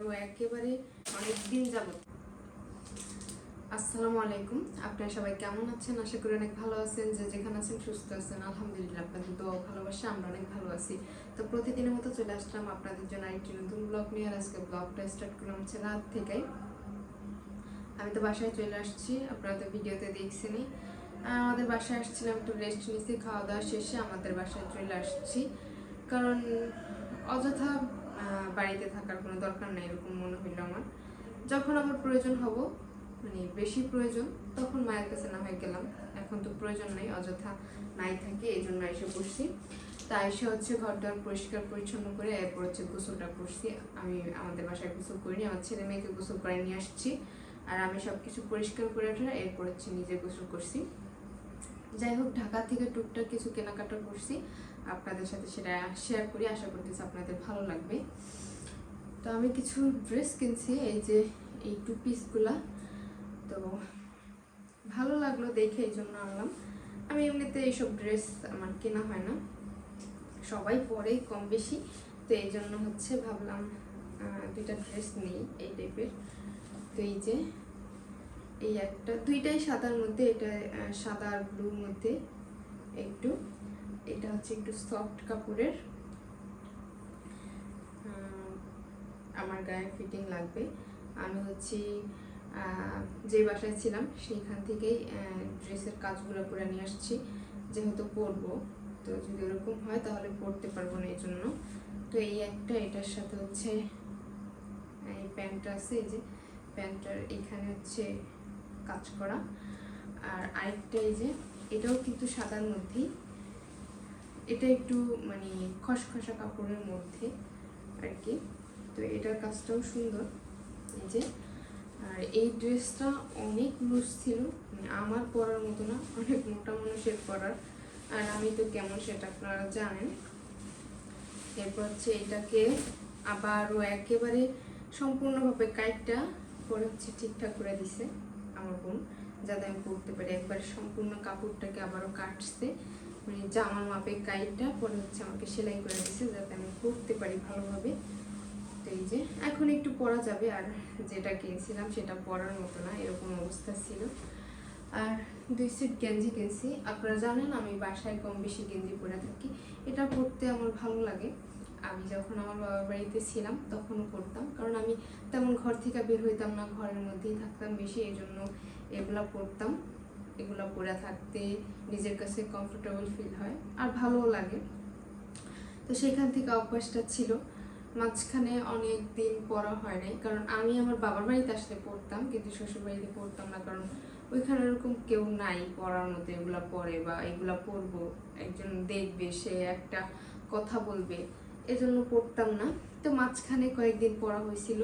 একেবারে অনেক যাবত আসসালামু আলাইকুম। আপনারা সবাই কেমন আছেন? আশা করি অনেক ভালো আছেন, যে যেখানে আছেন সুস্থ আছেন। আলহামদুলিল্লাহ, আপনাদের দোয়া আমরা অনেক ভালো আছি। তো প্রতিদিনের মতো চলে আসলাম আপনাদের জন্য আরেকটি নতুন ব্লগ নিয়ে আজকে ব্লগটা স্টার্ট করলাম হচ্ছে রাত থেকেই। আমি তো বাসায় চলে আসছি, আপনারা তো ভিডিওতে দেখছেনই। আমাদের বাসায় আসছিলাম একটু রেস্ট নিচ্ছি খাওয়া দাওয়া শেষে আমাদের বাসায় চলে আসছি। কারণ অযথা বাড়িতে থাকার কোনো দরকার নেই, এরকম মনে হইল আমার। যখন আমার প্রয়োজন হব মানে বেশি প্রয়োজন, তখন মায়ের কাছে না হয়ে গেলাম। এখন তো প্রয়োজন নেই, অযথা নাই থাকে এই জন্য এসে বসছি। তা এসে হচ্ছে ঘরটা পরিষ্কার পরিচ্ছন্ন করে, এরপর হচ্ছে গোসলটা করছি। আমি আমাদের বাসায় গোসল করিনি, আমার ছেলে মেয়েকে গোসল করে নিয়ে আসছি। আর আমি সব কিছু পরিষ্কার করে ওঠা এরপর হচ্ছে নিজে গোসল করছি। যাই হোক, ঢাকা থেকে টুকটাক কিছু কেনাকাটা করছি। আপনাদের সাথে সেটা শেয়ার করি, আশা করতেছি আপনাদের ভালো লাগবে। তো আমি কিছু ড্রেস কিনছি, এই যে এই টু পিসগুলা তো ভালো লাগল দেখে, এই জন্য আনলাম। আমি এমনিতে এইসব ড্রেস আমার কেনা হয় না। সবাই পরে কম বেশি। তো এই জন্য হচ্ছে ভাবলাম দুইটা ড্রেস নেই এই টাইপের তো এই যে এই একটা, দুইটাই সাদার মধ্যে, এটা সাদা আর ব্লুর মধ্যে একটু। এটা হচ্ছে একটু সফট কাপড়ের। আমার গায়ে ফিটিং লাগবে। আমি হচ্ছে যে বাসায় ছিলাম সেইখান থেকেই ড্রেসের কাজগুলো করে নিয়ে আসছি। যেহেতু পরবো, তো যদি ওরকম হয় তাহলে পরতে পারব না এই জন্য। তো এই একটা, এটার সাথে হচ্ছে, এই প্যান্টটা আছে, এই যে, প্যান্টটার এখানে হচ্ছে কাজ করা। আর আরেকটা এই যে, এটাও কিন্তু সাদার মধ্যেই এটা একটু মানে খসখসা কাপড়ের মধ্যে আর কি তো এটার কাজটাও সুন্দর। এই যে, আর এই ড্রেসটা অনেক লুজ ছিল। মানে আমার পরার মতো না, অনেক মোটা মানুষের পরার। আর আমি তো কেমন সেটা আপনারা জানেন। এরপর হচ্ছে এটাকে আবারও একেবারে সম্পূর্ণভাবে কাইটটা পরে হচ্ছে ঠিকঠাক করে দিছে। আমার যাতে আমি পরতে পারি। একবার সম্পূর্ণ কাপড়টাকে আবারও কাটছে। মানে জামার মাপে কাইটটা পরে হচ্ছে আমাকে সেলাই করে দিচ্ছে যাতে আমি পরতে পারি ভালোভাবে। তো এই যে, এখন একটু পরা যাবে, আর যেটা কিনছিলাম সেটা পরার মতো না, এরকম অবস্থা ছিল। আর দুই সেট গেঞ্জি কিনছি। আপনারা জানেন, আমি বাসায় কম বেশি গেঞ্জি পরে থাকি। এটা পরতে আমার ভালো লাগে। আমি যখন আমার বাবার বাড়িতে ছিলাম, তখনও পরতাম কারণ আমি তেমন ঘর থেকে বের হইতাম না, ঘরের মধ্যেই থাকতাম বেশি এই জন্য এগুলা পরতাম এগুলা পরে থাকতে নিজের কাছে কমফোর্টেবল ফিল হয় আর ভালোও লাগে। তো সেখান থেকে অভ্যাসটা ছিল। মাঝখানে অনেক দিন পড়া হয় নাই, কারণ আমি আমার বাবার বাড়িতে আসলে পড়তাম, কিন্তু শ্বশুর বাড়িতে পড়তাম না, কারণ ওইখানে এরকম কেউ নাই পড়ার মতো এগুলা পড়ে বা এগুলা পড়ব, একজন দেখবে, সে একটা কথা বলবে। এজন্য পড়তাম না। তো মাঝখানে কয়েকদিন পড়া হয়েছিল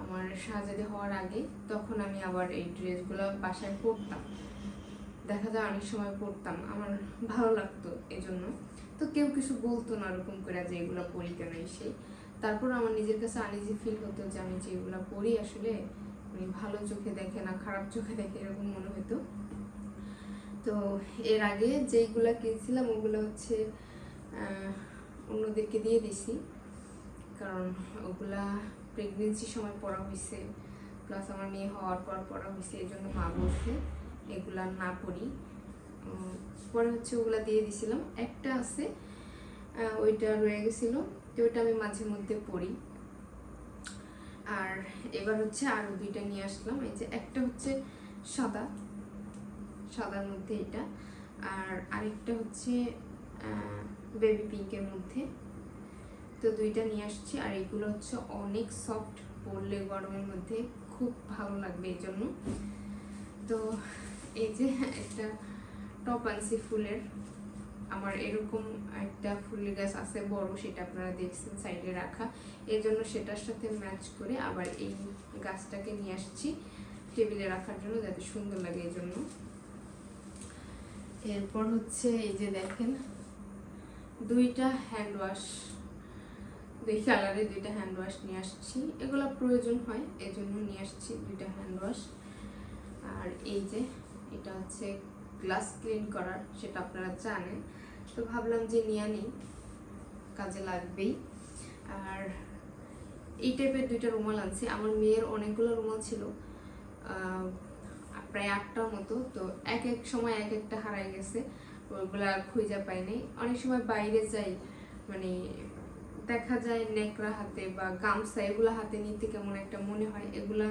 আমার শাহজাদি হওয়ার আগে। তখন আমি আবার এই ড্রেসগুলো বাসায় পরতাম দেখা যায় অনেক সময় পড়তাম। আমার ভালো লাগতো এজন্য। তো কেউ কিছু বলতো না ওরকম করে যে এগুলো পড়ি কেন সেই। তারপর আমার নিজের কাছে আনিজি ফিল হতো যে আমি যেগুলো পড়ি আসলে মানে ভালো চোখে দেখে না, খারাপ চোখে দেখে এরকম মনে হতো। তো এর আগে যেইগুলা কিনছিলাম ওগুলো হচ্ছে অন্যদেরকে দিয়ে দিছি। কারণ ওগুলা প্রেগনেন্সির সময় পড়া হয়েছে প্লাস আমার মেয়ে হওয়ার পর পড়া হয়েছে এই জন্য মা বলছে এগুলা না পড়ি। পরে হচ্ছে ওগুলা দিয়ে দিছিলাম। একটা আছে ওইটা রয়ে গেছিল, তো ওইটা আমি মাঝে মধ্যে পড়ি। আর এবার হচ্ছে আরও দুইটা নিয়ে আসলাম, এই যে একটা হচ্ছে সাদা, সাদার মধ্যে এটা। আর আরেকটা হচ্ছে বেবি পিঙ্কের মধ্যে। তো দুইটা নিয়ে আসছি, আর এগুলো হচ্ছে অনেক সফট পরলে গরমের মধ্যে খুব ভালো লাগবে এই জন্য। তো এই যে একটা টপ আনছি ফুলের, আমার এরকম একটা ফুলের গাছ আছে বড়, সেটা আপনারা দেখছেন সাইডে রাখা। এই জন্য সেটার সাথে ম্যাচ করে আবার এই গাছটাকে নিয়ে আসছি টেবিলে রাখার জন্য, যাতে সুন্দর লাগে এই জন্য। এরপর হচ্ছে এই যে দেখেন দুইটা হ্যান্ড ওয়াশ দুই কালারের দুইটা হ্যান্ড ওয়াশ নিয়ে আসছি। এগুলো প্রয়োজন হয়, এজন্য নিয়ে আসছি দুইটা হ্যান্ড ওয়াশ আর এই যে, এটা হচ্ছে গ্লাস ক্লিন করার, সেটা আপনারা জানেন। তো ভাবলাম যে নিয়ে নিই কাজে লাগবেই। আর এই টাইপের দুইটা রুমাল আনছি। আমার মেয়ের অনেকগুলো রুমাল ছিল প্রায় আটটার মতো। তো এক এক সময় এক একটা হারাই গেছে। ওইগুলা খুঁজে পাই নাই। অনেক সময় বাইরে যাই মানে দেখা যায় নেকড়া হাতে বা গামছা, এগুলা হাতে নিতে কেমন একটা মনে হয়, এগুলা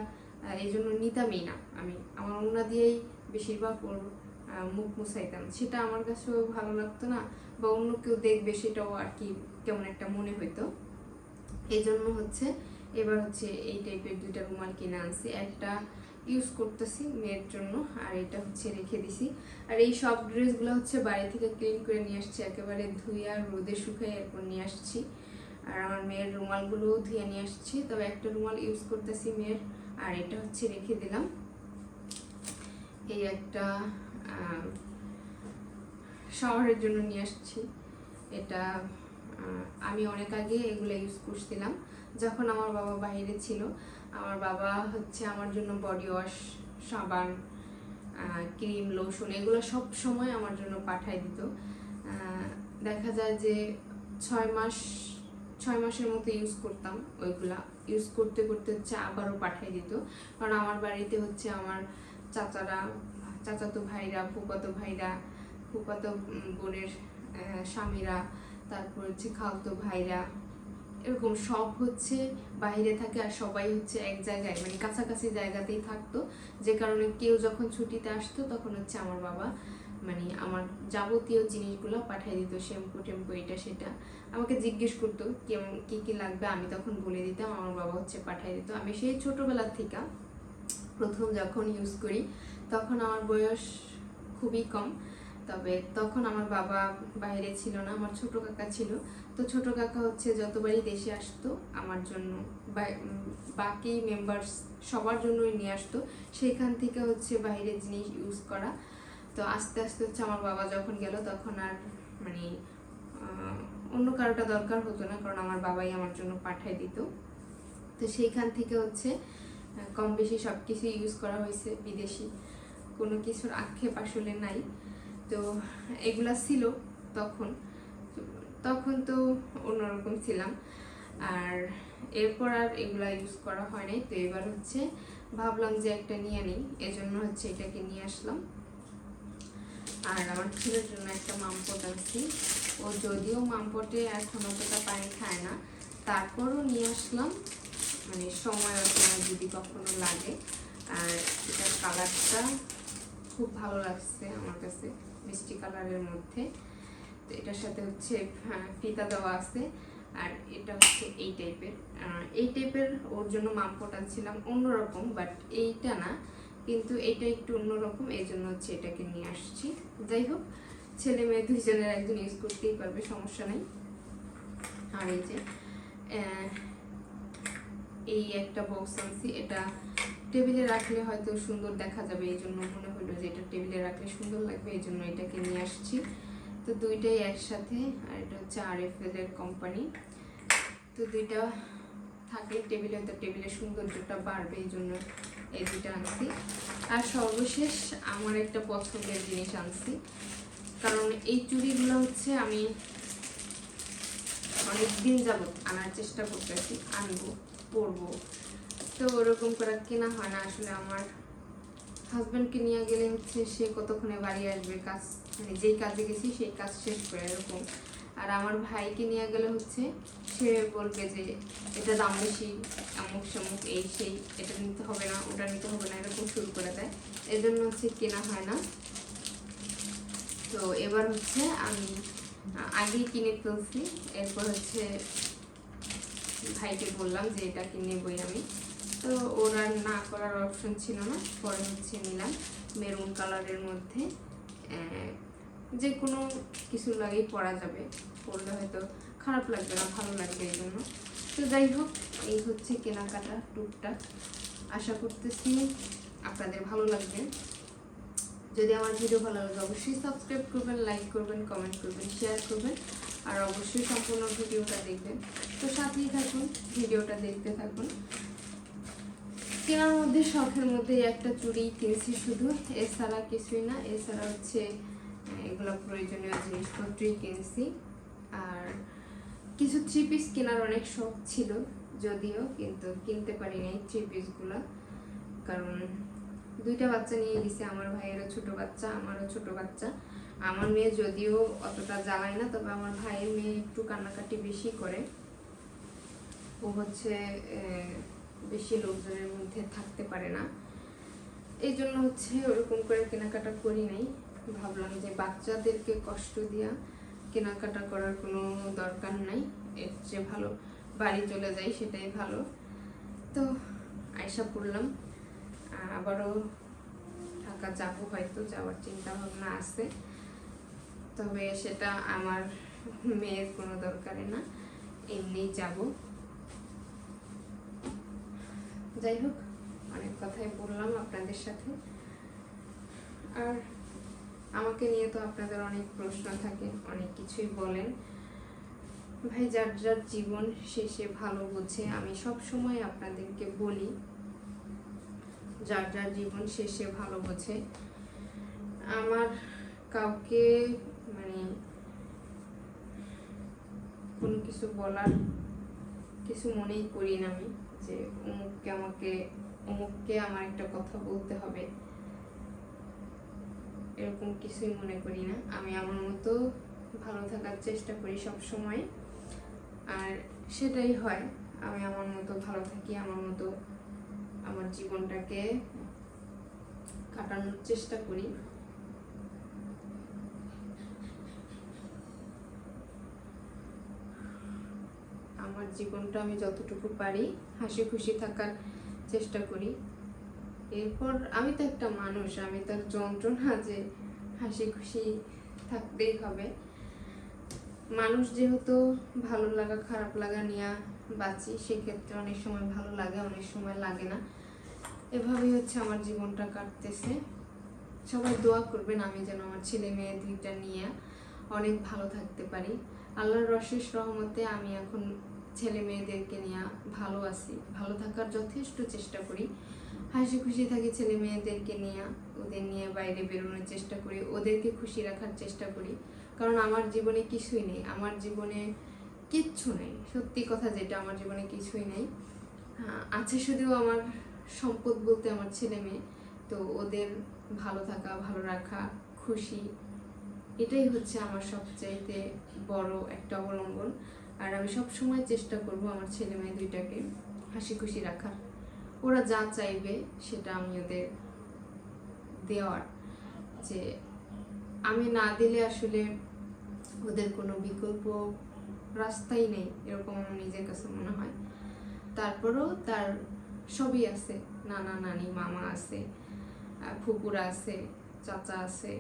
এই জন্য নিতামই না আমি। আমার ওনা দিয়েই বেশিরভাগ ওর মুখ মুছাইতাম। সেটা আমার কাছেও ভালো লাগতো না বা অন্য কেউ দেখবে সেটাও আর কি কেমন একটা মনে হইতো। এই জন্য হচ্ছে, এবার হচ্ছে এই টাইপের দুইটা রুমাল কিনে আনছি। একটা ইউজ করতেছি মেয়ের জন্য, আর এটা হচ্ছে রেখে দিছি। আর এই সব ড্রেসগুলো হচ্ছে বাড়ি থেকে ক্লিন করে নিয়ে আসছি, একেবারে ধুয়ে আর রোদে শুকাই এরপর নিয়ে আসছি। আর আমার মেয়ের রুমালগুলোও ধুয়ে নিয়ে আসছি, তবে একটা রুমাল ইউজ করতেছি মেয়ের, আর এটা হচ্ছে রেখে দিলাম। এই একটা শাওয়ারের জন্য নিয়ে আসছি। এটা আমি অনেক আগে এগুলো ইউজ করছিলাম, যখন আমার বাবা বাইরে ছিল। আমার বাবা হচ্ছে আমার জন্য বডি ওয়াশ সাবান ক্রিম লোশন এগুলো সব সময় আমার জন্য পাঠায় দিত। দেখা যায় যে ছয় মাস, ছয় মাসের মতো ইউজ করতাম ওইগুলা। ইউজ করতে করতে হচ্ছে আবারও পাঠিয়ে দিত। কারণ আমার বাড়িতে হচ্ছে আমার চাচারা, চাচাতো ভাইরা ফুপাতো ভাইরা ফুপাতো বোনের স্বামীরা তারপর হচ্ছে খালতো ভাইরা। এরকম সব হচ্ছে বাইরে থাকে আর সবাই হচ্ছে এক জায়গায় মানে কাছাকাছি জায়গাতেই থাকতো। যে কারণে কেউ যখন ছুটিতে আসতো তখন হচ্ছে আমার বাবা মানে আমার যাবতীয় জিনিসগুলো পাঠিয়ে দিত, শ্যাম্পু টেম্পু, এটা, সেটা। আমাকে জিজ্ঞেস করতো, কেমন, কি কি লাগবে? আমি তখন বলে দিতাম, আমার বাবা হচ্ছে পাঠিয়ে দিত। আমি সেই ছোটবেলার থেকে প্রথম যখন ইউজ করি, তখন আমার বয়স খুবই কম। তবে তখন আমার বাবা বাইরে ছিল না, আমার ছোট কাকা ছিল। তো ছোট কাকা হচ্ছে যতবারই দেশে আসতো, আমার জন্য বাকি মেম্বার্স সবার জন্যই নিয়ে আসতো। সেখান থেকে হচ্ছে বাইরের জিনিস ইউজ করা। তো আস্তে আস্তে হচ্ছে আমার বাবা যখন গেল, তখন আর মানে অন্য কারোটা দরকার হতো না, কারণ আমার বাবাই আমার জন্য পাঠাই দিত। তো সেইখান থেকে হচ্ছে কম বেশি সব কিছু ইউজ করা হয়েছে। বিদেশি কোনো কিছুর আক্ষেপ আসলে নাই। তো এগুলা ছিল তখন। তখন তো অন্যরকম ছিলাম। আর এরপর আর এগুলা ইউজ করা হয় নাই। তো এবার হচ্ছে ভাবলাম যে একটা নিয়ে নিই। এজন্য হচ্ছে এটাকে নিয়ে আসলাম। আর আমার ছেলের জন্য একটা মামপট আনছি। ও যদিও মামপটে এখন অতটা পানি খায় না। তারপরও নিয়ে আসলাম। মানে সময় অসময় যদি কখনো লাগে। আর এটার কালারটা খুব ভালো লাগছে আমার কাছে। মিষ্টি কালারের মধ্যে। তো এটার সাথে হচ্ছে হ্যাঁ, ফিতা দেওয়া আছে। আর এটা হচ্ছে এই টাইপের। এই টাইপের ওর জন্য মামপট আনছিলাম অন্যরকম বাট এইটা না। কিন্তু এটা একটু অন্যরকম এই জন্য হচ্ছে এটাকে নিয়ে আসছি। যাই হোক ছেলে মেয়ে দুইজনের একজন ইউজ করতেই পারবে সমস্যা নেই। আর এই যে এই একটা বক্স আনছি এটা টেবিলে রাখলে হয়তো সুন্দর দেখা যাবে এই জন্য মনে হলো যে এটা টেবিলে রাখলে সুন্দর লাগবে এই জন্য এটাকে নিয়ে আসছি। তো দুইটাই একসাথে, আর এটা হচ্ছে আর এফ এল এর কোম্পানি তো দুইটা থাকলে টেবিলে, তো টেবিলের সৌন্দর্যটা বাড়বে এই জন্য এই দুইটা আনছি। আর সর্বশেষ আমার একটা পছন্দের জিনিস আনছি। কারণ এই চুড়িগুলো হচ্ছে আমি অনেক দিন যাবত আনার চেষ্টা করতেছি, আনব, পরবো। তো ওরকম করে কেনা হয় না আসলে আমার হাজব্যান্ডকে নিয়ে গেলে হচ্ছে সে কতক্ষণে বাড়ি আসবে, কাজ মানে যেই কাজে গেছি সেই কাজ শেষ করে এরকম। আর আমার ভাইকে নিয়ে গেলে হচ্ছে সে বলবে যে, এটা দাম বেশি, আমুক শামুক, এই সেই, এটা নিতে হবে না, ওটা নিতে হবে না, এরকম শুরু করে দেয়। এজন্য হচ্ছে কেনা হয় না। তো এবার হচ্ছে আমি, আগেই কিনে ফেলছি। এরপর হচ্ছে ভাইকে বললাম যে, এটা কিনে বই আমি? তো ওর আর না করার অপশন ছিল না। পরে হচ্ছে নিলাম মেরুন কালারের মধ্যে। যে কোনো কিছু লাগেই পরা যাবে। পরলে হয়তো খারাপ লাগবে না, ভালো লাগবে এই জন্য। তো যাই হোক, এই হচ্ছে কেনাকাটা টুকটাক। আশা করতেছি আপনাদের ভালো লাগবে। যদি আমার ভিডিও ভালো লাগে, অবশ্যই সাবস্ক্রাইব করবেন লাইক করবেন কমেন্ট করবেন শেয়ার করবেন। আর অবশ্যই সম্পূর্ণ ভিডিওটা দেখবেন। তো সাথেই থাকুন, ভিডিওটা দেখতে থাকুন। কেনার মধ্যে শখের মধ্যে একটা চুড়ি কিনছি শুধু। এছাড়া কিছুই না, এছাড়া হচ্ছে, এগুলো প্রয়োজনীয় জিনিসপত্রই কিনছি। আর কিছু থ্রি পিস কেনার অনেক শখ ছিল, যদিও কিন্তু কিনতে পারি নাই থ্রি পিসগুলো কারণ দুইটা বাচ্চা নিয়ে গেছে, আমার ভাইয়েরও ছোট বাচ্চা, আমারও ছোট বাচ্চা। আমার মেয়ে যদিও অতটা জ্বালায় না, তবে আমার ভাইয়ের মেয়ে একটু কান্নাকাটি বেশি করে। ও হচ্ছে বেশি লোকজনের মধ্যে থাকতে পারে না। এই জন্য হচ্ছে ওরকম করে কেনাকাটা করি নাই। ভাবলাম যে বাচ্চাদেরকে কষ্ট দিয়া কেনাকাটা করার কোনো দরকার নাই। এর চেয়ে ভালো বাড়ি চলে যাই সেটাই ভালো। তো আয়সা পড়লাম আবারও ঢাকা যাব হয়তো, যাওয়ার চিন্তা ভাবনা আছে। তবে সেটা আমার মেয়ের কোনো দরকারে না। এমনিই যাব। যাই হোক, অনেক কথাই বললাম আপনাদের সাথে। আর আমাকে নিয়ে তো আপনাদের অনেক প্রশ্ন থাকে, অনেক কিছুই বলেন। ভাই, যার যার জীবন শেষে ভালো বোঝে, আমি সব সময় আপনাদেরকে বলি, যার যার জীবন শেষে ভালো বোঝে। আমার কাউকে মানে কোনো কিছু বলার কিছু মনেই করি না আমি। যে অমুককে আমাকে অমুককে আমার একটা কথা বলতে হবে। এরকম কিছুই মনে করি না। আমি আমার মতো ভালো থাকার চেষ্টা করি সব সময় আর সেটাই হয়, আমি আমার মতো ভালো থাকি, আমার মতো আমার জীবনটাকে কাটানোর চেষ্টা করি। আমার জীবনটা আমি যতটুকু পারি হাসি খুশি থাকার চেষ্টা করি। এরপর আমি তো একটা মানুষ, আমি তো আর যন্ত্রণা যে হাসি খুশি থাকতেই হবে। মানুষ যেহেতু ভালো লাগা, খারাপ লাগা নিয়ে বাঁচি, সেক্ষেত্রে অনেক সময় ভালো লাগে, অনেক সময় লাগে না। এভাবেই হচ্ছে আমার জীবনটা কাটতেছে। সবাই দোয়া করবেন আমি যেন আমার ছেলে মেয়ে দুইটা নিয়ে অনেক ভালো থাকতে পারি। আল্লাহর রশেষ রহমতে আমি এখন ছেলে মেয়েদেরকে নিয়ে ভালো আছি ভালো থাকার যথেষ্ট চেষ্টা করি। হাসি খুশি থাকি ছেলে মেয়েদেরকে নিয়ে, ওদের নিয়ে বাইরে বেরোনোর চেষ্টা করি, ওদেরকে খুশি রাখার চেষ্টা করি। কারণ আমার জীবনে কিছুই নেই। আমার জীবনে কিচ্ছু নেই। সত্যি কথা যেটা, আমার জীবনে কিছুই নেই। আছে শুধু আমার সম্পদ বলতে আমার ছেলে মেয়ে। তো ওদের ভালো থাকা, ভালো রাখা, খুশি, এটাই হচ্ছে আমার সবচাইতে বড় একটা অবলম্বন। আর আমি সব সময় চেষ্টা করব আমার ছেলে মেয়ে দুইটাকে হাসি খুশি রাখার। ওরা যা চাইবে সেটা আমি ওদের দেওয়ার। যে আমি না দিলে আসলে ওদের কোনো বিকল্প রাস্তাই নেই, এরকম আমার নিজের কাছে মনে হয়। তারপরেও তার সবই আছে, নানা নানি, মামা আছে ফুপুরা আছে, চাচা আছে,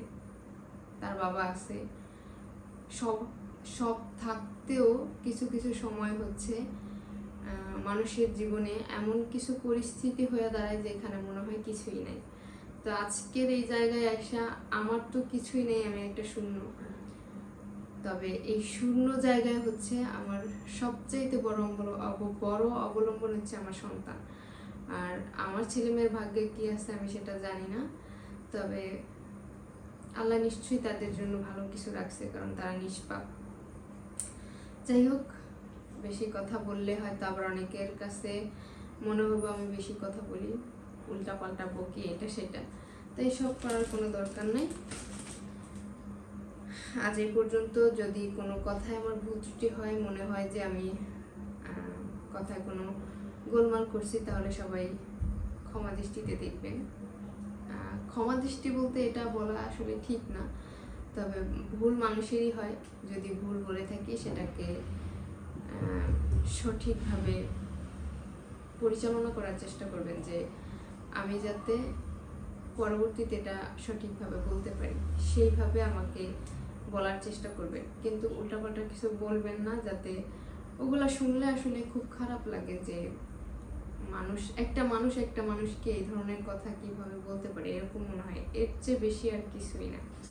তার বাবা আছে, সব সব থাকতেও কিছু কিছু সময় হচ্ছে মানুষের জীবনে এমন কিছু পরিস্থিতি হয়ে দাঁড়ায় যেখানে মনে হয় কিছুই নাই। তো আজকের এই জায়গায় আসা আমার তো কিছুই নেই, আমি একটা শূন্য। তবে এই শূন্য জায়গায় হচ্ছে আমার সবচাইতে বড় বড় অবলম্বন হচ্ছে আমার সন্তান। আর আমার ছেলে মেয়ের ভাগ্যে কি আছে আমি সেটা জানি না। তবে আল্লাহ নিশ্চয়ই তাদের জন্য ভালো কিছু রাখছে, কারণ তারা নিষ্পাপ। যাই হোক, বেশি কথা বললে হয়তো আবার অনেকের কাছে মনে হবে আমি বেশি কথা বলি উল্টা পাল্টা বকি, এটা সেটা। তো এইসব করার কোনো দরকার নেই। আজ এই পর্যন্ত যদি কোনো কথায় আমার ভুল ত্রুটি হয়, মনে হয় যে আমি কথায় কোনো গোলমাল করছি, তাহলে সবাই ক্ষমা দৃষ্টিতে দেখবেন। ক্ষমা দৃষ্টি বলতে এটা বলা আসলে ঠিক না। তবে ভুল মানুষেরই হয়। যদি ভুল বলে থাকি, সেটাকে সঠিকভাবে পরিচালনা করার চেষ্টা করবেন যে আমি যাতে পরবর্তীতে এটা সঠিকভাবে বলতে পারি। সেইভাবে আমাকে বলার চেষ্টা করবেন। কিন্তু উল্টাপাল্টা কিছু বলবেন না, যাতে ওগুলা শুনলে আসলে খুব খারাপ লাগে যে মানুষ, একটা মানুষ একটা মানুষকে এই ধরনের কথা কীভাবে বলতে পারে, এরকম মনে হয়। এর চেয়ে বেশি আর কিছুই না।